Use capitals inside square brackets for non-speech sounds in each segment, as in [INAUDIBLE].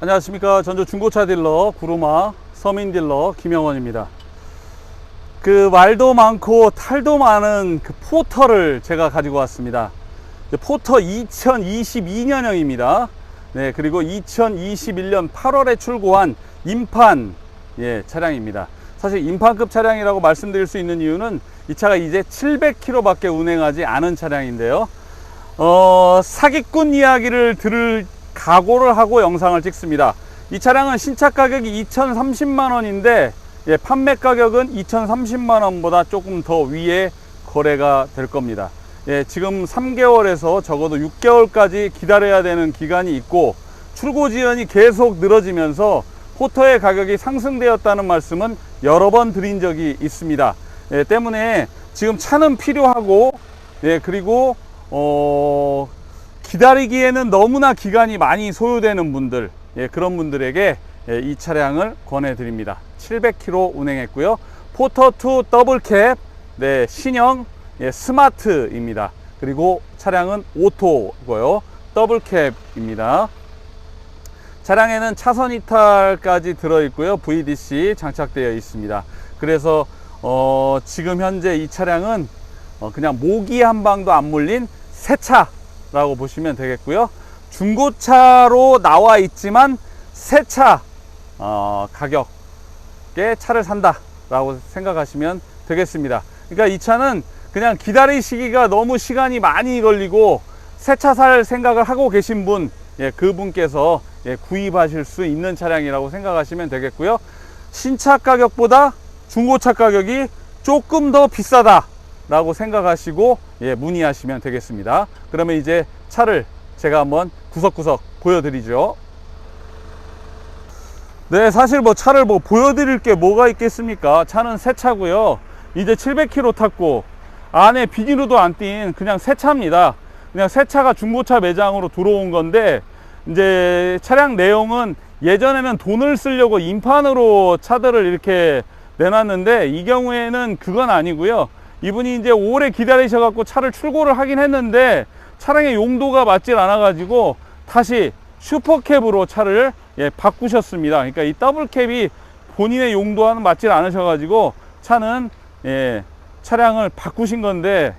안녕하십니까. 전주 중고차 딜러 구루마 서민 딜러 김영원입니다. 그 말도 많고 탈도 많은 그 포터를 제가 가지고 왔습니다. 포터 2022년형입니다. 네 그리고 2021년 8월에 출고한 임판 예, 차량입니다. 사실 임판급 차량이라고 말씀드릴 수 있는 이유는 이 차가 이제 700km 밖에 운행하지 않은 차량인데요. 어, 사기꾼 이야기를 들을 각오를 하고 영상을 찍습니다. 이 차량은 신차 가격이 2,030만 원인데 예, 판매 가격은 2,030만 원보다 조금 더 위에 거래가 될 겁니다. 예, 지금 3개월에서 적어도 6개월까지 기다려야 되는 기간이 있고 출고 지연이 계속 늘어지면서 포터의 가격이 상승되었다는 말씀은 여러 번 드린 적이 있습니다. 예, 때문에 지금 차는 필요하고 예, 그리고 어, 기다리기에는 너무나 기간이 많이 소요되는 분들 예, 그런 분들에게 예, 이 차량을 권해드립니다. 700km 운행했고요. 포터2 더블캡 네, 신형 예, 스마트입니다. 그리고 차량은 오토고요. 더블캡입니다. 차량에는 차선 이탈까지 들어있고요. VDC 장착되어 있습니다. 그래서 어, 지금 현재 이 차량은 어, 그냥 모기 한 방도 안 물린 새차 라고 보시면 되겠고요. 중고차로 나와 있지만 새차 어, 가격에 차를 산다 라고 생각하시면 되겠습니다. 그러니까 이 차는 그냥 기다리시기가 너무 시간이 많이 걸리고 새 차 살 생각을 하고 계신 분, 예, 그분께서 예, 구입하실 수 있는 차량이라고 생각하시면 되겠고요. 신차 가격보다 중고차 가격이 조금 더 비싸다. 라고 생각하시고 예, 문의하시면 되겠습니다. 그러면 이제 차를 제가 한번 구석구석 보여드리죠. 네, 사실 뭐 차를 뭐 보여드릴 게 뭐가 있겠습니까? 차는 새 차고요. 이제 700km 탔고 안에 비닐로도 안 띈 그냥 새 차입니다. 그냥 새 차가 중고차 매장으로 들어온 건데 이제 차량 내용은 예전에는 돈을 쓰려고 인판으로 차들을 이렇게 내놨는데 이 경우에는 그건 아니고요. 이분이 이제 오래 기다리셔 갖고 차를 출고를 하긴 했는데 차량의 용도가 맞질 않아 가지고 다시 슈퍼캡으로 차를 예, 바꾸셨습니다. 그러니까 이 더블캡이 본인의 용도와는 맞질 않으셔 가지고 차는 예, 차량을 바꾸신 건데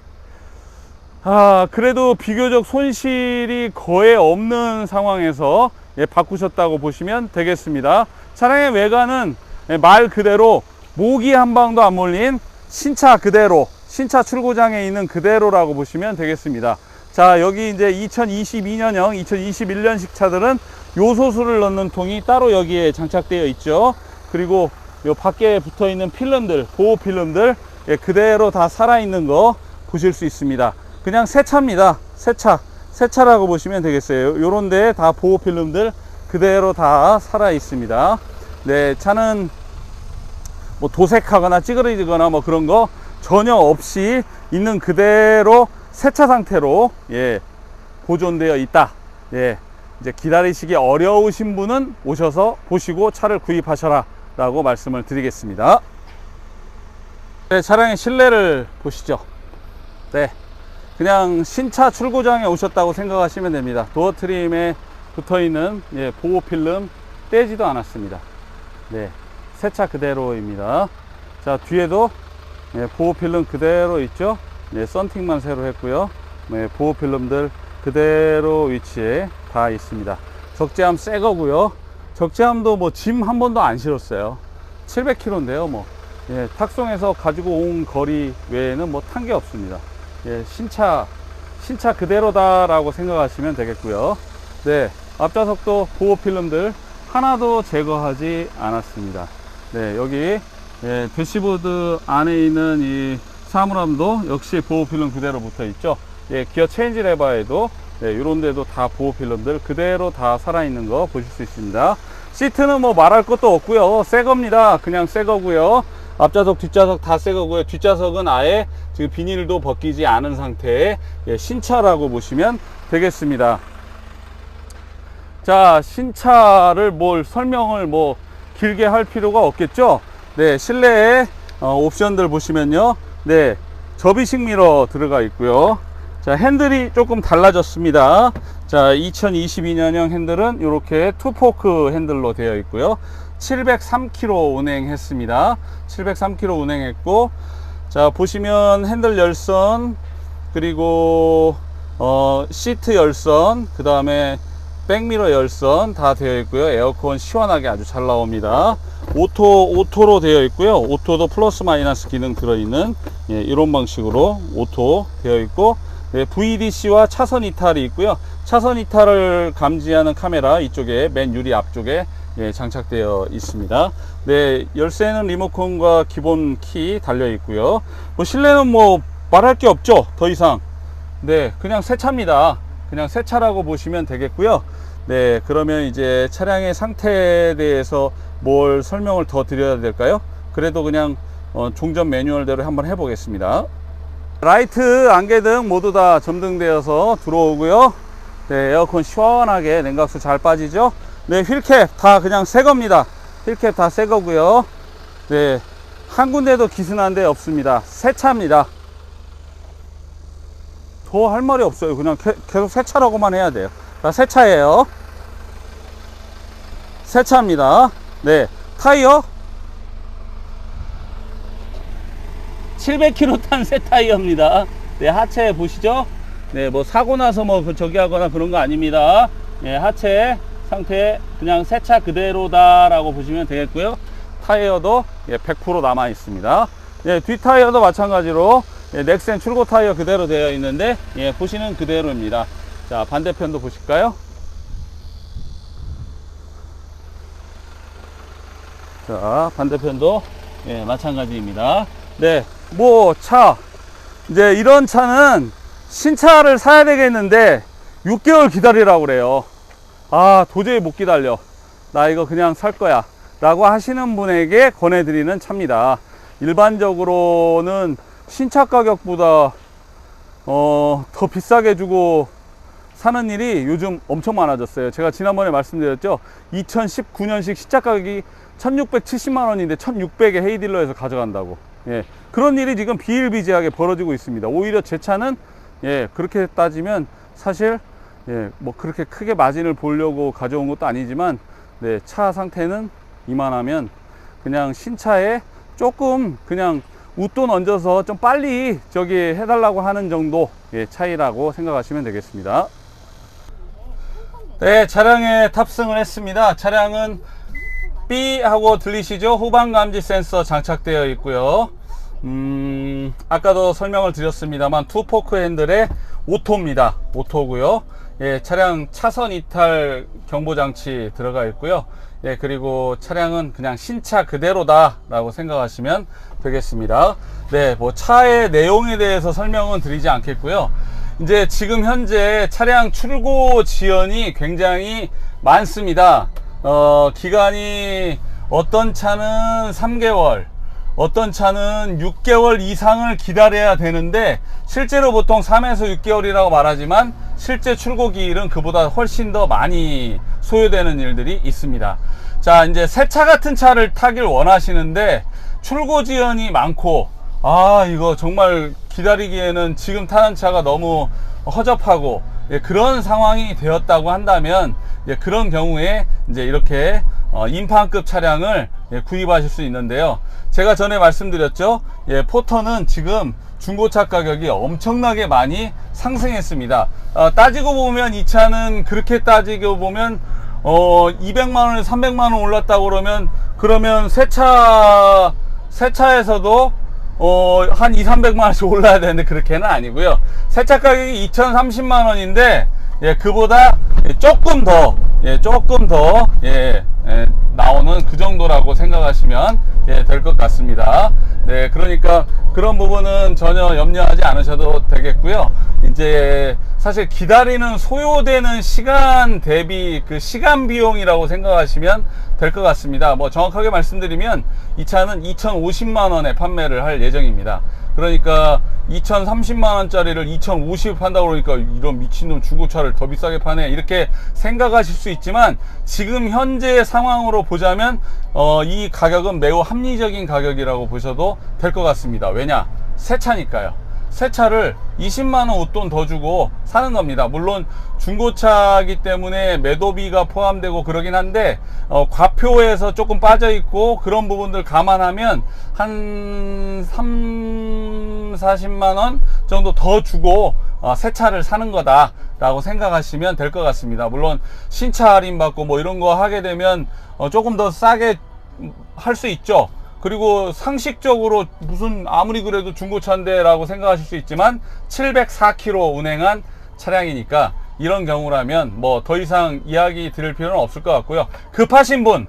아 그래도 비교적 손실이 거의 없는 상황에서 예, 바꾸셨다고 보시면 되겠습니다. 차량의 외관은 예, 말 그대로 모기 한 방도 안 몰린 신차 그대로 신차 출고장에 있는 그대로라고 보시면 되겠습니다. 자 여기 이제 2022년형 2021년식 차들은 요소수를 넣는 통이 따로 여기에 장착되어 있죠. 그리고 요 밖에 붙어 있는 필름들 보호 필름들 예, 그대로 다 살아있는 거 보실 수 있습니다. 그냥 새 차입니다. 새 차. 새 차라고 보시면 되겠어요. 요런 데에 다 보호 필름들 그대로 다 살아 있습니다. 네 차는 뭐 도색하거나 찌그러지거나 뭐 그런 거 전혀 없이 있는 그대로 세차 상태로 예, 보존되어 있다. 예, 이제 기다리시기 어려우신 분은 오셔서 보시고 차를 구입하셔라 라고 말씀을 드리겠습니다. 네, 차량의 실내를 보시죠. 네, 그냥 신차 출고장에 오셨다고 생각하시면 됩니다. 도어 트림에 붙어 있는 예, 보호 필름 떼지도 않았습니다. 네, 새 차 그대로입니다. 자, 뒤에도 예, 보호 필름 그대로 있죠. 네, 썬팅만 새로 했고요. 네, 보호 필름들 그대로 위치에 다 있습니다. 적재함 새 거고요. 적재함도 뭐 짐 한 번도 안 실었어요. 700km인데요. 뭐 예, 탁송해서 가지고 온 거리 외에는 뭐 탄 게 없습니다. 예, 신차 신차 그대로다라고 생각하시면 되겠고요. 네, 앞좌석도 보호 필름들 하나도 제거하지 않았습니다. 네, 여기 예, 대시보드 안에 있는 이 사물함도 역시 보호 필름 그대로 붙어 있죠. 예, 기어 체인지 레버에도 네, 이런 데도 다 보호 필름들 그대로 다 살아있는 거 보실 수 있습니다. 시트는 뭐 말할 것도 없고요. 새 겁니다. 그냥 새 거고요. 앞좌석, 뒷좌석 다 새 거고요. 뒷좌석은 아예 지금 비닐도 벗기지 않은 상태의 예, 신차라고 보시면 되겠습니다. 자, 신차를 뭘 설명을 뭐 길게 할 필요가 없겠죠? 네, 실내에 어, 옵션들 보시면요. 네, 접이식 미러 들어가 있고요. 자, 핸들이 조금 달라졌습니다. 자, 2022년형 핸들은 이렇게 투포크 핸들로 되어 있고요. 703km 운행했습니다. 703km 운행했고, 자, 보시면 핸들 열선, 그리고, 어, 시트 열선, 그 다음에 백미러 열선 다 되어 있고요. 에어컨 시원하게 아주 잘 나옵니다. 오토, 오토로 되어 있고요. 오토도 플러스 마이너스 기능 들어있는 예, 이런 방식으로 오토 되어 있고, 네, VDC와 차선 이탈이 있고요. 차선 이탈을 감지하는 카메라 이쪽에 맨 유리 앞쪽에 예, 장착되어 있습니다. 네, 열쇠는 리모컨과 기본 키 달려 있고요. 뭐 실내는 뭐 말할 게 없죠. 더 이상. 네, 그냥 새 차입니다. 그냥 새 차라고 보시면 되겠고요. 네, 그러면 이제 차량의 상태에 대해서 뭘 설명을 더 드려야 될까요? 그래도 그냥 어, 종전 매뉴얼대로 한번 해보겠습니다. 라이트, 안개등 모두 다 점등되어서 들어오고요. 네, 에어컨 시원하게 냉각수 잘 빠지죠. 네, 휠캡 다 그냥 새 겁니다. 휠캡 다 새 거고요. 네, 한 군데도 기스난 데 없습니다. 새 차입니다. 더 할 말이 없어요. 그냥 개- 계속 새 차라고만 해야 돼요. 자, 새 차예요. 새 차입니다. 네, 타이어 700km 탄 새 타이어입니다. 네, 하체 보시죠? 네, 뭐 사고 나서 뭐그 저기 하거나 그런 거 아닙니다. 네, 하체 상태 그냥 새 차 그대로다라고 보시면 되겠고요. 타이어도 예, 100% 남아 있습니다. 예, 뒷 타이어도 마찬가지로 예, 넥센 출고 타이어 그대로 되어 있는데 예, 보시는 그대로입니다. 자, 반대편도 보실까요? 자, 반대편도 예, 마찬가지입니다. 네, 뭐 차 이제 이런 차는 신차를 사야 되겠는데 6개월 기다리라고 그래요. 아, 도저히 못 기다려. 나 이거 그냥 살 거야. 라고 하시는 분에게 권해드리는 차입니다. 일반적으로는 신차 가격보다 어, 더 비싸게 주고 사는 일이 요즘 엄청 많아졌어요. 제가 지난번에 말씀드렸죠. 2019년식 시차 가격이 1670만 원인데 1600에 헤이딜러에서 가져간다고. 예. 그런 일이 지금 비일비재하게 벌어지고 있습니다. 오히려 제 차는 예, 그렇게 따지면 사실 예, 뭐 그렇게 크게 마진을 보려고 가져온 것도 아니지만 네, 차 상태는 이만하면 그냥 신차에 조금 그냥 웃돈 얹어서 좀 빨리 저기 해달라고 하는 정도 예, 차이라고 생각하시면 되겠습니다. 네, 차량에 탑승을 했습니다. 차량은 B 하고 들리시죠? 후방 감지 센서 장착되어 있고요. 음, 아까도 설명을 드렸습니다만 투포크 핸들의 오토입니다. 오토고요. 예, 차량 차선 이탈 경보 장치 들어가 있고요. 예, 그리고 차량은 그냥 신차 그대로다라고 생각하시면 되겠습니다. 네, 뭐 차의 내용에 대해서 설명은 드리지 않겠고요. 이제 지금 현재 차량 출고 지연이 굉장히 많습니다. 어, 기간이 어떤 차는 3개월, 어떤 차는 6개월 이상을 기다려야 되는데 실제로 보통 3에서 6개월이라고 말하지만 실제 출고 기일은 그보다 훨씬 더 많이 소요되는 일들이 있습니다. 자, 이제 새 차 같은 차를 타길 원하시는데 출고 지연이 많고 아, 이거 정말 기다리기에는 지금 타는 차가 너무 허접하고 예, 그런 상황이 되었다고 한다면 예, 그런 경우에 이제 이렇게 어, 인판급 차량을 예, 구입하실 수 있는데요. 제가 전에 말씀드렸죠. 예, 포터는 지금 중고차 가격이 엄청나게 많이 상승했습니다. 어, 따지고 보면 이 차는 그렇게 따지고 보면 어, 200만 원에 300만 원 올랐다고 그러면 그러면 새 차 새 차에서도 어, 한 2, 300만 원씩 올라야 되는데 그렇게는 아니고요. 세차 가격이 2,030만 원인데 예, 그보다 조금 더 예, 조금 더 예, 예, 나오는 그 정도라고 생각하시면 예, 될 것 같습니다. 네, 그러니까 그런 부분은 전혀 염려하지 않으셔도 되겠고요. 이제 사실 기다리는 소요되는 시간 대비 그 시간 비용이라고 생각하시면 될 것 같습니다. 뭐 정확하게 말씀드리면 이 차는 2,050만 원에 판매를 할 예정입니다. 그러니까 2,030만 원짜리를 2,050에 판다고 그러니까 이런 미친놈 중고차를 더 비싸게 파네 이렇게 생각하실 수 있지만 지금 현재 상황으로 보자면 어, 이 가격은 매우 합리적인 가격이라고 보셔도 될 것 같습니다. 왜냐? 새 차니까요. 새 차를 20만원 웃돈 더 주고 사는 겁니다. 물론 중고차이기 때문에 매도비가 포함되고 그러긴 한데 어, 과표에서 조금 빠져 있고 그런 부분들 감안하면 한 3, 40만원 정도 더 주고 어, 새 차를 사는 거다 라고 생각하시면 될 것 같습니다. 물론 신차 할인 받고 뭐 이런 거 하게 되면 어, 조금 더 싸게 할 수 있죠. 그리고 상식적으로 무슨 아무리 그래도 중고차인데 라고 생각하실 수 있지만 704km 운행한 차량이니까 이런 경우라면 뭐 더 이상 이야기 드릴 필요는 없을 것 같고요. 급하신 분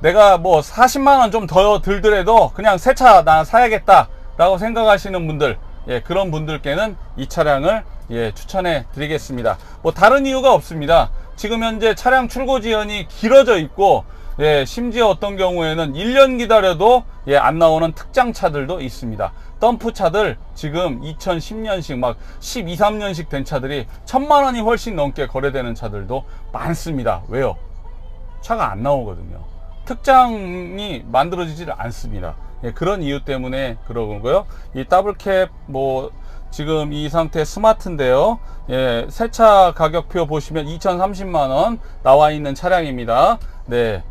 내가 뭐 40만원 좀 더 들더라도 그냥 새 차 나 사야겠다 라고 생각하시는 분들 예, 그런 분들께는 이 차량을 예, 추천해 드리겠습니다. 뭐 다른 이유가 없습니다. 지금 현재 차량 출고 지연이 길어져 있고 예, 심지어 어떤 경우에는 1년 기다려도 예, 안 나오는 특장 차들도 있습니다. 덤프 차들 지금 2010년식 막 12, 13년식 된 차들이 천만 원이 훨씬 넘게 거래되는 차들도 많습니다. 왜요? 차가 안 나오거든요. 특장이 만들어지질 않습니다. 예, 그런 이유 때문에 그러고요. 이 더블캡 뭐 지금 이 상태 스마트인데요. 예, 새 차 가격표 보시면 2,030만 원 나와 있는 차량입니다. 네.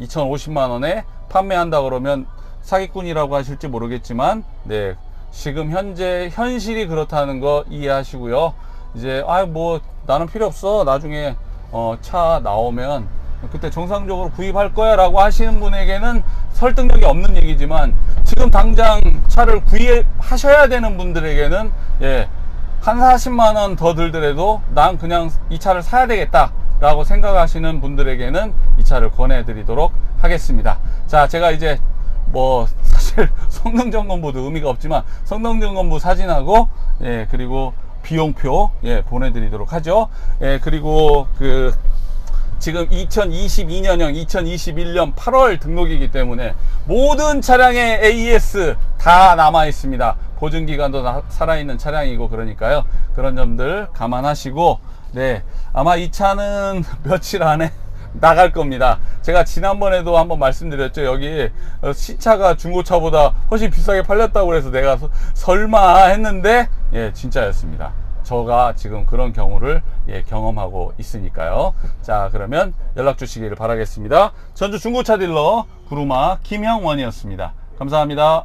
2,050만 원에 판매한다 그러면 사기꾼이라고 하실지 모르겠지만 네. 지금 현재 현실이 그렇다는 거 이해하시고요. 이제 아 뭐 나는 필요 없어. 나중에 어, 차 나오면 그때 정상적으로 구입할 거야 라고 하시는 분에게는 설득력이 없는 얘기지만 지금 당장 차를 구입하셔야 되는 분들에게는 예, 한 40만 원 더 들더라도 난 그냥 이 차를 사야 되겠다 라고 생각하시는 분들에게는 이 차를 권해 드리도록 하겠습니다. 자 제가 이제 뭐 사실 [LAUGHS] 성능 점검부도 의미가 없지만 성능 점검부 사진하고 예 그리고 비용표 예 보내드리도록 하죠. 예 그리고 그 지금 2022년형 2021년 8월 등록이기 때문에 모든 차량의 AES 다 남아 있습니다. 보증 기간도 나- 살아있는 차량이고 그러니까요. 그런 점들 감안하시고 네. 아마 이 차는 [LAUGHS] 며칠 안에 나갈 겁니다. 제가 지난번에도 한번 말씀드렸죠. 여기 어, 신차가 중고차보다 훨씬 비싸게 팔렸다고 그래서 내가 서- 설마 했는데 예, 진짜였습니다. 저가 지금 그런 경우를 예, 경험하고 있으니까요. 자, 그러면 연락 주시기를 바라겠습니다. 전주 중고차 딜러 구루마 김형원이었습니다. 감사합니다.